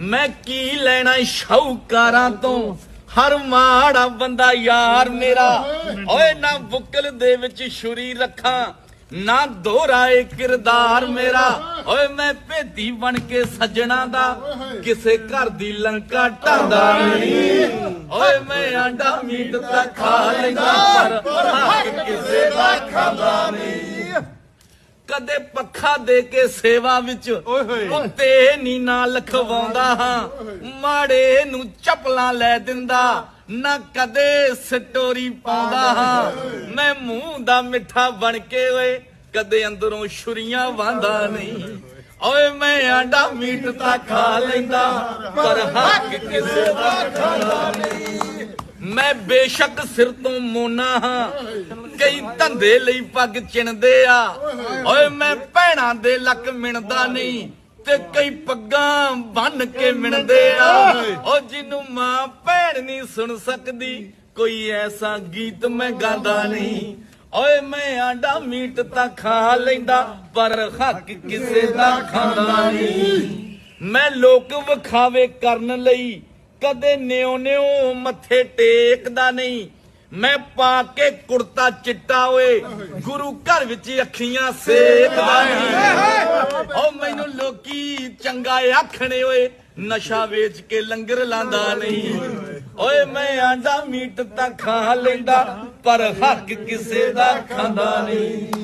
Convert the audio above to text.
ਮੈਂ ਕੀ ਲੈਣਾ ਸ਼ੌਕਾਰਾਂ ਤੋਂ? ਹਰ ਮਾੜਾ ਬੰਦਾ ਯਾਰ ਮੇਰਾ। ਓਏ ਨਾ ਬੁੱਕਲ ਦੇ ਵਿੱਚ ਛੁਰੀ ਰੱਖਾਂ, ਨਾ ਦੋਹਰਾਏ ਕਿਰਦਾਰ ਮੇਰਾ। ਓਏ ਮੈਂ ਭੇਦੀ ਬਣ ਕੇ ਸੱਜਣਾ ਦਾ, ਕਿਸੇ ਘਰ ਦੀ ਲੰਕਾ ਢਾਂਦਾ ਨਹੀਂ। ਓਏ ਮੈਂ ਆਂਡਾ ਮੀਟ ਤਾਂ ਖਾ ਲੈਂਦਾ, ਪਰ ਕਦੇ ਪੱਖਾ ਦੇ ਕੇ ਸੇਵਾ ਵਿੱਚ ਉੱਤੇ ਨੀ ਨਾ ਲਖਵਾਉਂਦਾ ਹਾਂ। ਮਾੜੇ ਨੂੰ ਚੱਪਲਾਂ ਲੈ ਦਿੰਦਾ ਨਾ ਕਦੇ ਸਟੋਰੀ ਪਾਉਂਦਾ ਹਾਂ। ਮੈਂ ਮੂੰਹ ਦਾ ਮਿੱਠਾ ਬਣ ਕੇ ਓਏ ਕਦੇ ਅੰਦਰੋਂ ਛੁਰੀਆਂ ਵਾਂਦਾ ਨਹੀਂ। ਓਏ ਮੈਂ ਆਂਡਾ ਮੀਟ ਤਾਂ ਖਾ ਲੈਂਦਾ ਪਰ ਹੱਕ ਕਿਸੇ ਦਾ ਖਾਂਦਾ ਨਹੀਂ। ਮੈਂ ਬੇਸ਼ੱਕ ਸਿਰ ਤੋਂ ਮੋਨਾ ਹਾਂ। ਕਈ ਧੰਦੇ ਲਈ ਪੱਗ ਚਿਣਦੇ ਆ। ਓਏ ਮੈਂ ਭੈਣਾਂ ਦੇ ਲੱਕ ਮਿਣਦਾ ਨਹੀਂ ਤੇ ਕਈ ਪੱਗਾਂ ਬੰਨ ਕੇ ਮਿਣਦੇ ਆ। ਓ ਜਿਹਨੂੰ ਮਾਂ ਭੈਣ ਨਹੀਂ ਸੁਣ ਸਕਦੀ, ਕੋਈ ਐਸਾ ਗੀਤ ਮੈਂ ਗਾਉਂਦਾ ਨਹੀਂ। ਓਏ ਮੈਂ ਆਂਡਾ ਮੀਟ ਤਾਂ ਖਾ ਲੈਂਦਾ, ਪਰ ਹੱਕ ਕਿਸੇ ਦਾ ਖਾਂਦਾ ਨਹੀਂ। ਮੈਂ ਲੋਕ ਵਿਖਾਵੇ ਕਰਨ ਲਈ ਕਦੇ ਨਿਉ ਨਿਉ ਮੱਥੇ ਟੇਕਦਾ ਨਹੀਂ। ਮੈਂ ਪਾ ਕੇ ਕੁੜਤਾ ਚਿੱਟਾ ਓਏ ਗੁਰੂ ਘਰ ਵਿੱਚ ਅੱਖੀਆਂ ਸੇਕਦਾ ਨਹੀਂ। ਓ ਮੈਨੂੰ ਲੋਕੀ ਚੰਗਾ ਆਖਣੇ ਓਏ ਨਸ਼ਾ ਵੇਚ ਕੇ ਲੰਗਰ ਲਾਂਦਾ ਨਹੀਂ। ਓਏ ਮੈਂ ਆਂਡਾ ਮੀਟ ਤਾਂ ਖਾ ਲੈਂਦਾ ਪਰ ਹੱਕ ਕਿਸੇ ਦਾ ਖਾਂਦਾ ਨਹੀਂ।